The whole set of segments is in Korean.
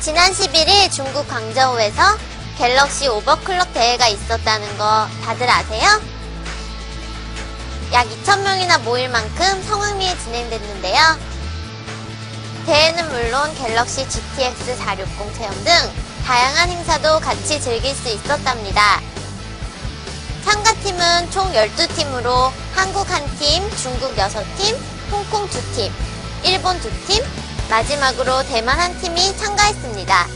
지난 11일 중국 광저우에서 갤럭시 오버클럭 대회가 있었다는 거 다들 아세요? 약 2,000명이나 모일 만큼 성황리에 진행됐는데요. 대회는 물론 갤럭시 GTX 460 체험 등 다양한 행사도 같이 즐길 수 있었답니다. 참가팀은 총 12팀으로 한국 1팀, 중국 6팀, 홍콩 2팀, 일본 2팀, 마지막으로 대만 한 팀이 참가했습니다.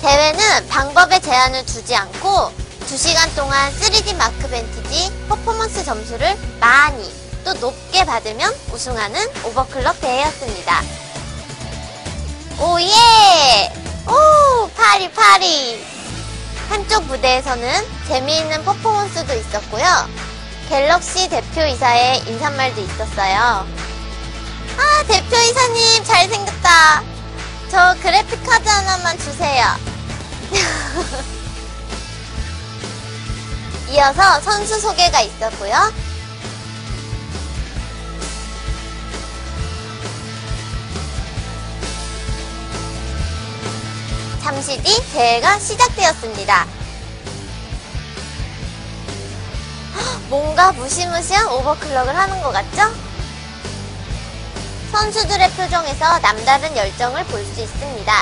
대회는 방법에 제한을 두지 않고 2시간 동안 3D 마크 벤티지 퍼포먼스 점수를 많이 또 높게 받으면 우승하는 오버클럭 대회였습니다. 오예! 오, 파리 파리! 한쪽 무대에서는 재미있는 퍼포먼스도 있었고요. 갤럭시 대표이사의 인사말도 있었어요. 아, 대표이사님 잘생겼다. 저 그래픽카드 하나만 주세요. 이어서 선수 소개가 있었고요. 잠시 뒤 대회가 시작되었습니다. 헉, 뭔가 무시무시한 오버클럭을 하는 것 같죠? 선수들의 표정에서 남다른 열정을 볼 수 있습니다.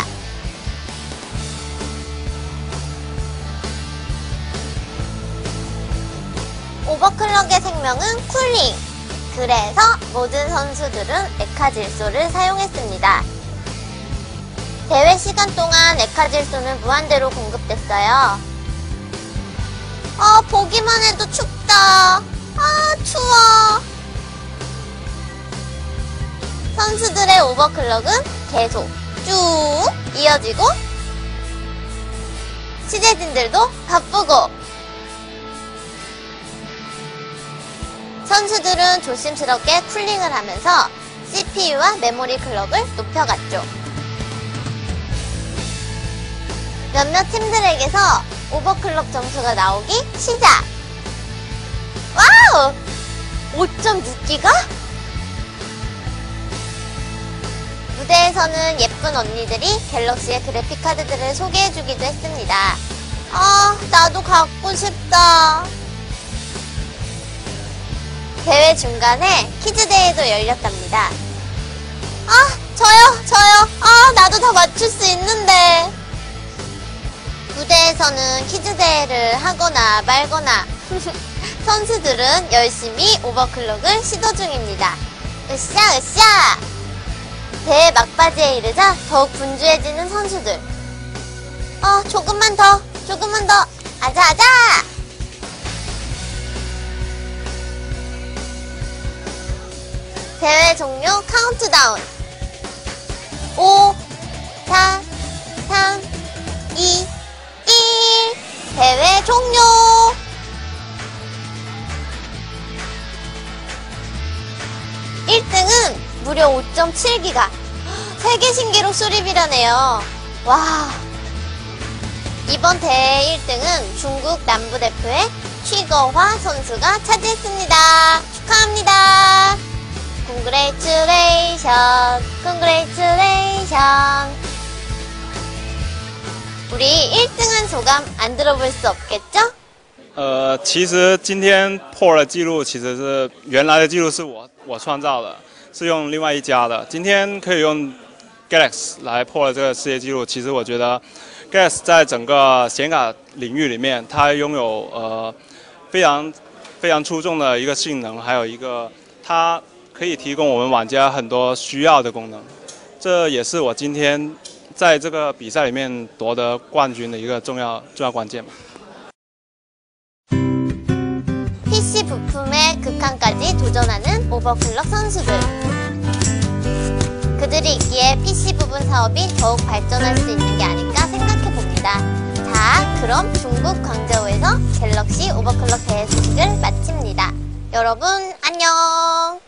오버클럭의 생명은 쿨링. 그래서 모든 선수들은 에카질소를 사용했습니다. 대회 시간 동안 에카질소는 무한대로 공급됐어요. 아, 보기만 해도 오버클럭은 계속 쭉 이어지고 취재진들도 바쁘고 선수들은 조심스럽게 쿨링을 하면서 CPU와 메모리 클럭을 높여갔죠. 몇몇 팀들에게서 오버클럭 점수가 나오기 시작! 와우! 5.6기가? 무대에서는 예쁜 언니들이 갤럭시의 그래픽 카드들을 소개해주기도 했습니다. 아, 나도 갖고 싶다. 대회 중간에 퀴즈대회도 열렸답니다. 아, 저요, 저요. 아, 나도 다 맞출 수 있는데. 무대에서는 퀴즈대회를 하거나 말거나 선수들은 열심히 오버클럭을 시도 중입니다. 으쌰, 으쌰! 대회 막바지에 이르자 더욱 분주해지는 선수들. 어, 조금만 더, 조금만 더. 아자, 아자! 대회 종료 카운트다운. 5, 4, 3, 2, 1. 대회 종료! 일등은 무려 5.7기가. 세계 신기록 수립이라네요. 와. 이번 대회 1등은 중국 남부대표의 취거화 선수가 차지했습니다. 축하합니다. Congratulation, Congratulation. 우리 1등한 소감 안 들어볼 수 없겠죠?呃，其实今天破了记录，其实是原来的记录是我我创造的， 是用另外一家的。今天可以用 Galaxy 来破了这个世界纪录。其实我觉得 Galaxy 在整个显卡领域里面，它拥有呃非常非常出众的一个性能，还有一个它可以提供我们玩家很多需要的功能。这也是我今天在这个比赛里面夺得冠军的一个重要重要关键吧。PC 부품의 극한까지 도전하는 오버클럭 선수들. 그들이 있기에 PC 부분 사업이 더욱 발전할 수 있는 게 아닐까 생각해 봅니다. 자, 그럼 중국 광저우에서 갤럭시 오버클럭 대회 소식을 마칩니다. 여러분, 안녕!